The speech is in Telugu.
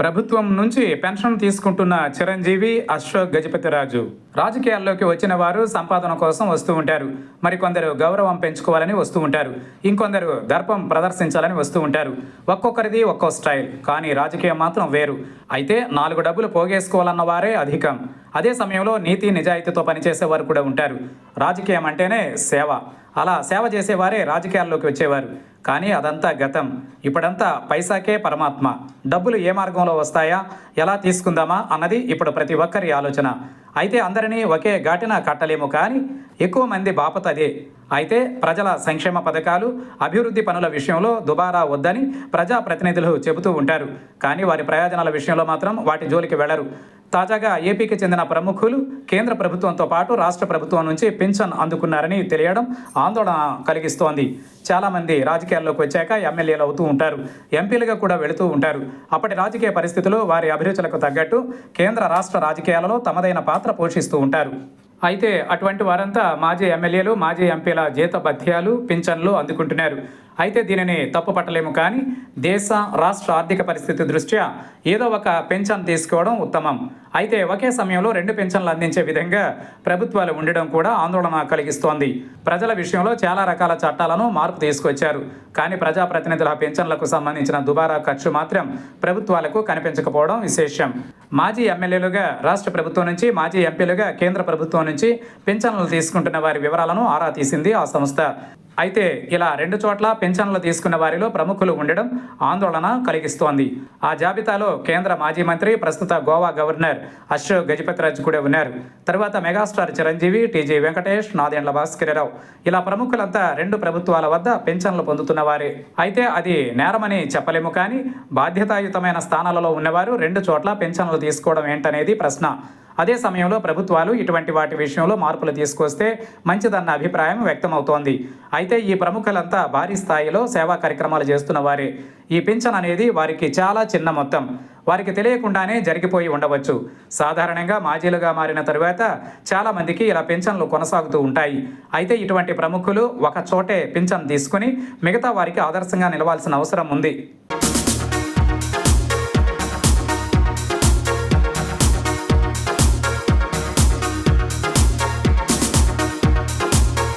ప్రభుత్వం నుంచి పెన్షన్ తీసుకుంటున్న చిరంజీవి అశోక్ గజపతిరాజు రాజకీయాల్లోకి వచ్చిన వారు సంపాదన కోసం వస్తూ ఉంటారు. మరికొందరు గౌరవం పెంచుకోవాలని వస్తూ ఉంటారు. ఇంకొందరు దర్పం ప్రదర్శించాలని వస్తూ ఉంటారు. ఒక్కొక్కరిది ఒక్కో స్టైల్ కానీ రాజకీయం మాత్రం వేరు. అయితే నాలుగు డబ్బులు పోగేసుకోవాలన్న వారే అధికం. అదే సమయంలో నీతి నిజాయితీతో పనిచేసే వారు కూడా ఉంటారు. రాజకీయం అంటేనే సేవ. అలా సేవ చేసేవారే రాజకీయాల్లోకి వచ్చేవారు. కానీ అదంతా గతం. ఇప్పుడంతా పైసాకే పరమాత్మ. డబ్బులు ఏ మార్గంలో వస్తాయా? ఎలా తీసుకుందామా? అన్నది ఇప్పుడు ప్రతి ఒక్కరి ఆలోచన. అయితే అందరినీ ఒకే ఘాటిన కట్టలేము కానీ ఎక్కువ మంది బాపత అదే అయితే ప్రజల సంక్షేమ పథకాలు అభివృద్ధి పనుల విషయంలో దుబారా వద్దని ప్రజాప్రతినిధులు చెబుతూ ఉంటారు. కానీ వారి ప్రయోజనాల విషయంలో మాత్రం వాటి జోలికి వెళ్ళరు తాజాగా ఏపీకి చెందిన ప్రముఖులు కేంద్ర ప్రభుత్వంతో పాటు రాష్ట్ర ప్రభుత్వం నుంచి పింఛన్ అందుకున్నారని తెలియడం ఆందోళన కలిగిస్తోంది. చాలామంది రాజకీయాల్లోకి వచ్చాక ఎమ్మెల్యేలు అవుతూ ఉంటారు. ఎంపీలుగా కూడా వెళుతూ ఉంటారు. అప్పటి రాజకీయ పరిస్థితులు వారి అభిరుచులకు తగ్గట్టు కేంద్ర రాష్ట్ర రాజకీయాలలో తమదైన పాత్ర పోషిస్తూ ఉంటారు. అయితే అటువంటి వారంతా మాజీ ఎమ్మెల్యేలు మాజీ ఎంపీల జీత భత్యాలు పింఛన్లు అందుకుంటున్నారు. అయితే దీనిని తప్పు పట్టలేము కానీ దేశ రాష్ట్ర ఆర్థిక పరిస్థితి దృష్ట్యా ఏదో ఒక పెన్షన్ తీసుకోవడం ఉత్తమం. అయితే ఒకే సమయంలో రెండు పెన్షన్లు అందించే విధంగా ప్రభుత్వాలు ఉండడం కూడా ఆందోళన కలిగిస్తోంది. ప్రజల విషయంలో చాలా రకాల చట్టాలను మార్పు తీసుకొచ్చారు. కానీ ప్రజాప్రతినిధుల పెన్షన్లకు సంబంధించిన దుబారా ఖర్చు మాత్రం ప్రభుత్వాలకు కనిపించకపోవడం విశేషం. మాజీ ఎమ్మెల్యేలుగా రాష్ట్ర ప్రభుత్వం నుంచి మాజీ ఎంపీలుగా కేంద్ర ప్రభుత్వం నుంచి పెన్షన్లు తీసుకుంటున్న వారి వివరాలను ఆరా తీసింది ఆ సంస్థ. అయితే ఇలా రెండు చోట్ల పెన్షన్లు తీసుకున్న వారిలో ప్రముఖులు ఉండడం ఆందోళన కలిగిస్తోంది. ఆ జాబితాలో కేంద్ర మాజీ మంత్రి ప్రస్తుత గోవా గవర్నర్ అశోక్ గజపతిరాజు కూడా ఉన్నారు. తర్వాత మెగాస్టార్ చిరంజీవి టీజీ వెంకటేష్ నాదెండ్ల భాస్కరరావు. ఇలా ప్రముఖులంతా రెండు ప్రభుత్వాల వద్ద పెన్షన్లు పొందుతున్న వారే. అయితే అది నేరమని చెప్పలేము కానీ బాధ్యతాయుతమైన స్థానాలలో ఉన్నవారు రెండు చోట్ల పెన్షన్లు తీసుకోవడం ఏంటనేది ప్రశ్న. అదే సమయంలో ప్రభుత్వాలు ఇటువంటి వాటి విషయంలో మార్పులు తీసుకొస్తే మంచిదన్న అభిప్రాయం వ్యక్తమవుతోంది. అయితే ఈ ప్రముఖులంతా భారీ స్థాయిలో సేవా కార్యక్రమాలు చేస్తున్న వారే. ఈ పింఛన్ అనేది వారికి చాలా చిన్న మొత్తం. వారికి తెలియకుండానే జరిగిపోయి ఉండవచ్చు. సాధారణంగా మాజీలుగా మారిన తరువాత చాలామందికి ఇలా పింఛన్లు కొనసాగుతూ ఉంటాయి. అయితే ఇటువంటి ప్రముఖులు ఒక చోటే పింఛన్ తీసుకుని మిగతా వారికి ఆదర్శంగా నిలవాల్సిన అవసరం ఉంది.